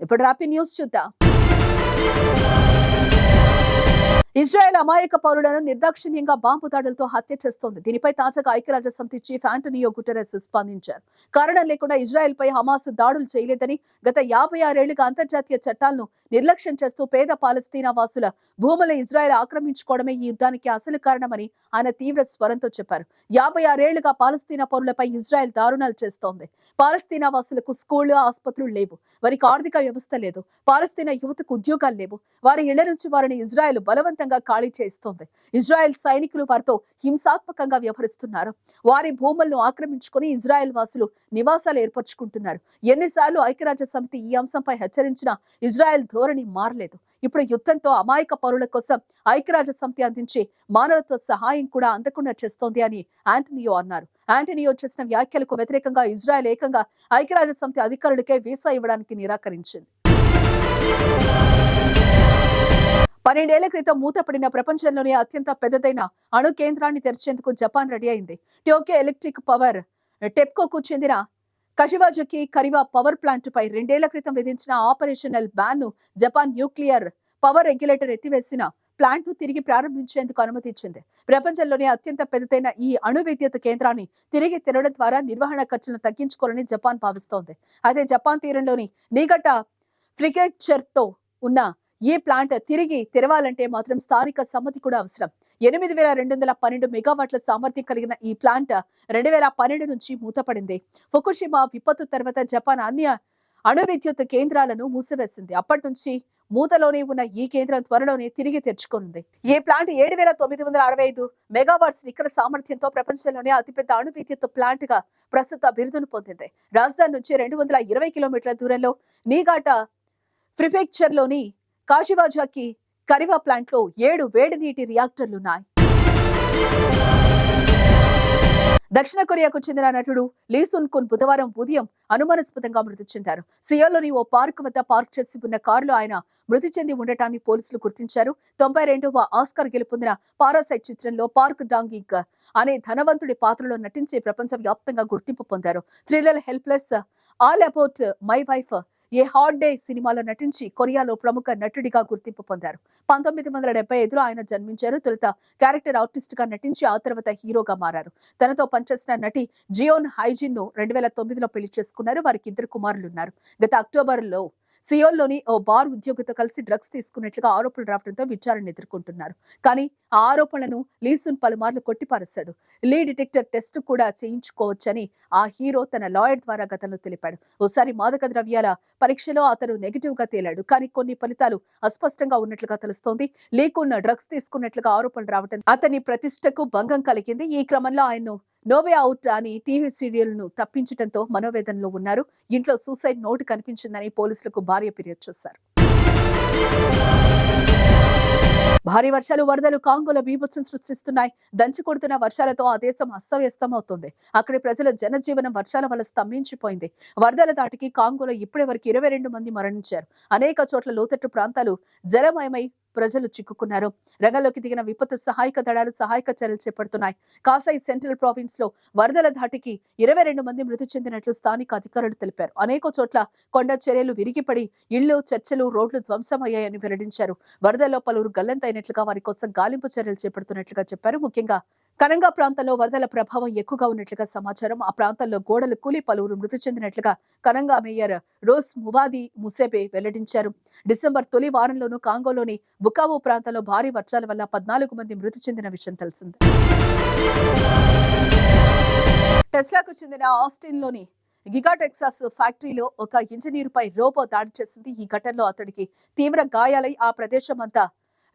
ఇప్పుడు రాపి న్యూస్ చూద్దాం ఇజ్రాయెల్ అమాయక పౌరులను నిర్దాక్షిణ్యంగా బాంబు దాడులతో హత్య చేస్తోంది. దీనిపై తాజాగా ఐక్యరాజ్య సమితి చీఫ్ ఆంటనియో గుటెరస్ స్పందించారు. కారణం లేకుండా ఇజ్రాయెల్ పై హమాస్ దాడులు చేయలేదని గత యాభై ఆరేళ్ళుగా అంతర్జాతీయ చట్టాలను నిర్లక్ష్యం చేస్తూ పేద పాలస్తీనా వాసుల భూముల ఇజ్రాయెల్ ఆక్రమించుకోవడమే ఈ యుద్ధానికి అసలు కారణమని ఆయన తీవ్ర స్వరంతో చెప్పారు. యాభై ఆరేళ్ళుగా పాలస్తీనా పౌరులపై ఇజ్రాయెల్ దారుణాలు చేస్తోంది. పాలస్తీనా వాసులకు స్కూళ్ళు ఆసుపత్రులు లేవు. వారికి ఆర్థిక వ్యవస్థ లేదు. పాలస్తీనా యువతకు ఉద్యోగాలు లేవు. వారి ఇళ్ళ నుంచి వారిని ఇజ్రాయెల్ బలవంతంగా ఖాళీ చేస్తోంది. ఇజ్రాయెల్ సైనికులు వారితో హింసాత్మకంగా వ్యవహరిస్తున్నారు. వారి భూములను ఆక్రమించుకొని ఇజ్రాయెల్ వాసులు నివాసాలు ఏర్పరచుకుంటున్నారు. ఎన్నిసార్లు ఐక్యరాజ్య సమితి ఈ అంశంపై హెచ్చరించినా ఇజ్రాయెల్ ధోరణి మారలేదు. ఇప్పుడు యుద్ధంతో అమాయక పౌరుల కోసం ఐక్యరాజ్య సమితి అందించే మానవత్వ సహాయం కూడా అందకుండా చేస్తోంది అని ఆంటనియో అన్నారు. ఆంటనియో చేసిన వ్యాఖ్యలకు వ్యతిరేకంగా ఇజ్రాయెల్ ఏకంగా ఐక్యరాజ్య సమితి అధికారులకే వీసా ఇవ్వడానికి నిరాకరించింది. పన్నెండేళ్ళ క్రితం మూతపడిన ప్రపంచంలోనే అత్యంత పెద్దదైన అణు కేంద్రాన్ని తెరిచేందుకు జపాన్ రెడీ అయింది. టోక్యో ఎలక్ట్రిక్ పవర్ టెప్కోకు చెందిన కషివాజకి కరివా పవర్ ప్లాంట్ పై రెండేళ్ళ క్రితం విధించిన ఆపరేషనల్ బ్యాన్ను జపాన్ న్యూక్లియర్ పవర్ రెగ్యులేటర్ ఎత్తివేసిన ప్లాంట్ను తిరిగి ప్రారంభించేందుకు అనుమతి ఇచ్చింది ప్రపంచంలోనే అత్యంత పెద్దదైన ఈ అణు విద్యుత్ కేంద్రాన్ని తిరిగి తెరవడం ద్వారా నిర్వహణ ఖర్చులను తగ్గించుకోవాలని జపాన్ భావిస్తోంది. అయితే జపాన్ తీరంలోని నీగట ఫ్రిగేచర్తో ఉన్న ఈ ప్లాంట్ తిరిగి తెరవాలంటే మాత్రం స్థానిక సమ్మతి కూడా అవసరం. ఎనిమిది వేల రెండు వందల పన్నెండు మెగావాట్ల సామర్థ్యం కలిగిన ఈ ప్లాంట్ రెండు వేల పన్నెండు నుంచి మూతపడింది. ఫుకుషిమా విపత్తు తర్వాత జపాన్ అన్ని అణు విద్యుత్ కేంద్రాలను మూసివేసింది. అప్పటి నుంచి మూతలోనే ఉన్న ఈ కేంద్రం త్వరలోనే తిరిగి తెరుచుకోనుంది. ఈ ప్లాంట్ ఏడు వేల తొమ్మిది వందల అరవై ఐదు మెగావాట్స్ నికర సామర్థ్యంతో ప్రపంచంలోనే అతిపెద్ద అణు విద్యుత్ ప్లాంట్గా ప్రస్తుత బిరుదును పొందింది. రాజధాని నుంచి రెండు వందల ఇరవై కిలోమీటర్ల దూరంలో నీగాట ప్రిఫెక్చర్లోని కాశీవాజాకి కరివా ప్లాంట్లో ఏడు వేడి నీటి రియాక్టర్లున్నాయి. దక్షిణ కొరియాకు చెందిన నటుడు లీసున్ కున్ బుధవారం ఉదయం అనుమానాస్పదంగా మృతి చెందారు. సియోల్లోని ఓ పార్క్ వద్ద పార్క్ చేసి ఉన్న కారులో ఆయన మృతి చెంది ఉండటాన్ని పోలీసులు గుర్తించారు. తొంభై రెండవ ఆస్కార్ గెలుపొందిన పారాసైట్ చిత్రంలో పార్క్ డాంగింగ్ అనే ధనవంతుడి పాత్రలో నటించి ప్రపంచవ్యాప్తంగా గుర్తింపు పొందారు. Thriller helpless all about my wife a hot day సినిమాలో నటించి కొరియాలో ప్రముఖ నటుడిగా గుర్తింపు పొందారు. పంతొమ్మిది వందల డెబ్బై ఐదులో ఆయన జన్మించారు. తొలుత క్యారెక్టర్ ఆర్టిస్ట్గా నటించి ఆ తర్వాత హీరోగా మారారు. తనతో పనిచేసిన నటి జియోన్ హైజిన్ను రెండు వేల తొమ్మిదిలో పెళ్ళి చేసుకున్నారు. వారికి ఇద్దరు కుమారులు ఉన్నారు గత అక్టోబర్లో సియోల్లోని ఓ బార్ ఉద్యోగితో కలిసి డ్రగ్స్ తీసుకున్నట్లుగా ఆరోపణలు రావడంతో విచారణ ఎదుర్కొంటున్నారు. కానీ ఆ ఆరోపణలను లీసున్ పలుమార్లు కొట్టిపారేశాడు. లీ డిటెక్టర్ టెస్ట్ కూడా చేయించుకోవచ్చని ఆ హీరో తన లాయర్ ద్వారా గతంలో తెలిపాడు. ఓసారి మాదక ద్రవ్యాల పరీక్షలో అతను నెగిటివ్గా తేలాడు. కానీ కొన్ని ఫలితాలు అస్పష్టంగా ఉన్నట్లుగా తెలుస్తోంది. లీకున్న డ్రగ్స్ తీసుకున్నట్లుగా ఆరోపణలు రావడం అతని ప్రతిష్టకు భంగం కలిగింది. ఈ క్రమంలో ఆయన్ను నోవే అవుట్ అని టీవీ సీరియల్ను తప్పించడంతో మనోవేదనలో ఉన్నారు. ఇంట్లో సూసైడ్ నోటు కనిపించిందని పోలీసులకు భార్య ఫిర్యాదు చేశారు. భారీ వర్షాలు వరదలు కాంగోలో బీభత్సం సృష్టిస్తున్నాయి. దంచి కొడుతున్న వర్షాలతో ఆ దేశం అస్తవ్యస్తమవుతుంది. అక్కడి ప్రజల జనజీవనం వర్షాల వల్ల స్తంభించిపోయింది. వరదల దాటికి కాంగోలో ఇప్పటి వరకు ఇరవై రెండు మంది మరణించారు. అనేక చోట్ల లోతట్టు ప్రాంతాలు జలమయమై ప్రజలు చిక్కుకున్నారు. రంగంలోకి దిగిన విపత్తు సహాయక దళాలు సహాయక చర్యలు చేపడుతున్నాయి. కాసాయి సెంట్రల్ ప్రావిన్స్లో వరదల ధాటికి ఇరవై రెండు మంది మృతి చెందినట్లు స్థానిక అధికారులు తెలిపారు. అనేక చోట్ల కొండ చర్యలు విరిగిపడి ఇళ్ళు చర్చలు రోడ్లు ధ్వంసమయ్యాయని వెల్లడించారు. వరదల్లో పలువురు గల్లంతైనట్లుగా వారి కోసం గాలింపు చర్యలు చేపడుతున్నట్లుగా చెప్పారు. ముఖ్యంగా కనంగా ప్రాంతంలో వరదల ప్రభావం ఎక్కువగా ఉన్నట్లుగా సమాచారం. ఆ ప్రాంతంలో గోడలు కూలి పలువురు మృతి చెందినట్లుగా కనంగా మేయర్ రోజ్ మువాది ముసేబే వెల్లడించారు. డిసెంబర్ తొలి వారంలోనూ కాంగోలోని బుకావో ప్రాంతంలో భారీ వర్షాల వల్ల పద్నాలుగు మంది మృతి చెందిన విషయం తెలిసింది. టెస్లాకు చెందిన ఆస్టిన్లోని గిగా టెక్సాస్ ఫ్యాక్టరీలో ఒక ఇంజనీరుపై రోబో దాడి చేసింది. ఈ ఘటనలో అతడికి తీవ్ర గాయాలై ఆ ప్రదేశం అంతా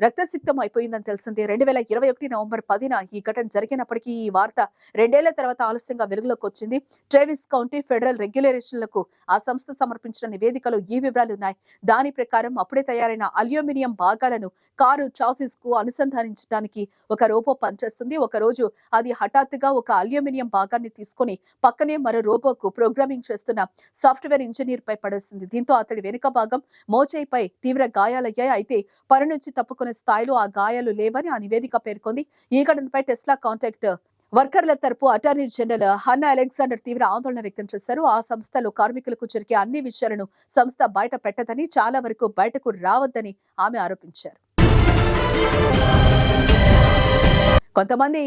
రక్తసిక్తం అయిపోయిందని తెలిసింది. రెండు వేల ఇరవై ఒకటి నవంబర్ పదిన ఈ ఘటన జరిగినప్పటికీ ఈ వార్త రెండేళ్ళ తర్వాత ఆలస్యంగా వెలుగులోకి వచ్చింది. ట్రేవిస్ కౌంటీ ఫెడరల్ రెగ్యులేషన్లకు ఆ సంస్థ సమర్పించిన నివేదికలో ఈ వివరాలు ఉన్నాయి. దాని ప్రకారం అప్పుడే తయారైన అల్యూమినియం భాగాలను కారు చాసిస్కు అనుసంధానించడానికి ఒక రోబో పనిచేస్తుంది. ఒక రోజు అది హఠాత్తుగా ఒక అల్యూమినియం భాగాన్ని తీసుకొని పక్కనే మరో రోబోకు ప్రోగ్రామింగ్ చేస్తున్న సాఫ్ట్వేర్ ఇంజనీర్ పై పడేస్తుంది దీంతో అతడి వెనుక భాగం మోచేయిపై తీవ్ర గాయాలయ్యాయి. అయితే పని నుంచి తీసుకునే స్థాయిలో ఆ గాయాలు లేవని ఆ నివేదిక పేర్కొంది. ఈ ఘటనపై టెస్లా కాంటాక్ట్ వర్కర్ల తరపు అటార్నీ జనరల్ హన్నా అలెగ్జాండర్ తీవ్ర ఆందోళన వ్యక్తం చేశారు. ఆ సంస్థలో కార్మికులకు జరిగే అన్ని విషయాలను సంస్థ బయట పెట్టదని చాలా వరకు బయటకు రావద్దని ఆమె ఆరోపించారు. కొంతమంది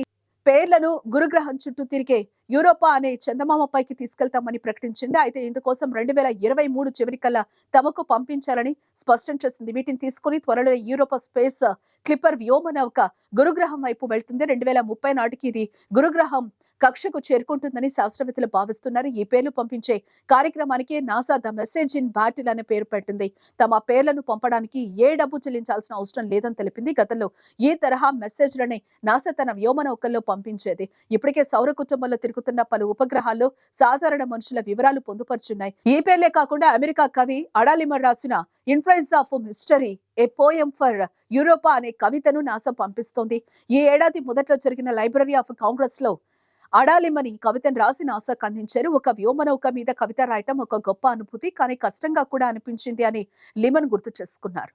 పేర్లను గురుగ్రహం చుట్టూ తిరిగే యూరోపా అనే చందమామ పైకి తీసుకెళ్తామని ప్రకటించింది. అయితే ఇందుకోసం రెండు వేల ఇరవై మూడు చివరికల్లా తమకు పంపించాలని స్పష్టం చేసింది. వీటిని తీసుకుని త్వరలో యూరోపా స్పేస్ క్లిప్పర్ వ్యోమనౌక గురుగ్రహం వైపు వెళ్తుంది. రెండు వేల ముప్పై నాటికి ఇది గురుగ్రహం కక్షకు చేరుకుంటుందని శాస్త్రవేత్తలు భావిస్తున్నారు. ఈ పేర్లు పంపించే కార్యక్రమానికి NASA the message in bottle అనే పేరు పెట్టింది. తమ పేర్లను పంపడానికి ఏ డబ్బు చెల్లించాల్సిన అవసరం లేదని తెలిపింది. గతంలో ఈ తరహా మెసేజ్లనే నాసా తన వ్యోమనౌకల్లో పంపించేది. ఇప్పటికే సౌర కుటుంబంలో తిరుగుతున్న పలు ఉపగ్రహాల్లో సాధారణ మనుషుల వివరాలు పొందుపరుచున్నాయి. ఈ పేర్లే కాకుండా అమెరికా కవి అడాలిమర్ రాసిన in praise of mystery a poem for Europa అనే కవితను నాసా పంపిస్తోంది. ఈ ఏడాది మొదట్లో జరిగిన లైబ్రరీ ఆఫ్ కాంగ్రెస్లో అడాలిమని ఈ కవితను రాసి నాసాకు అందించారు ఒక వ్యోమనౌక మీద కవిత రాయటం ఒక గొప్ప అనుభూతి. కానీ కష్టంగా కూడా అనిపించింది అని లిమన్ గుర్తు చేసుకున్నారు.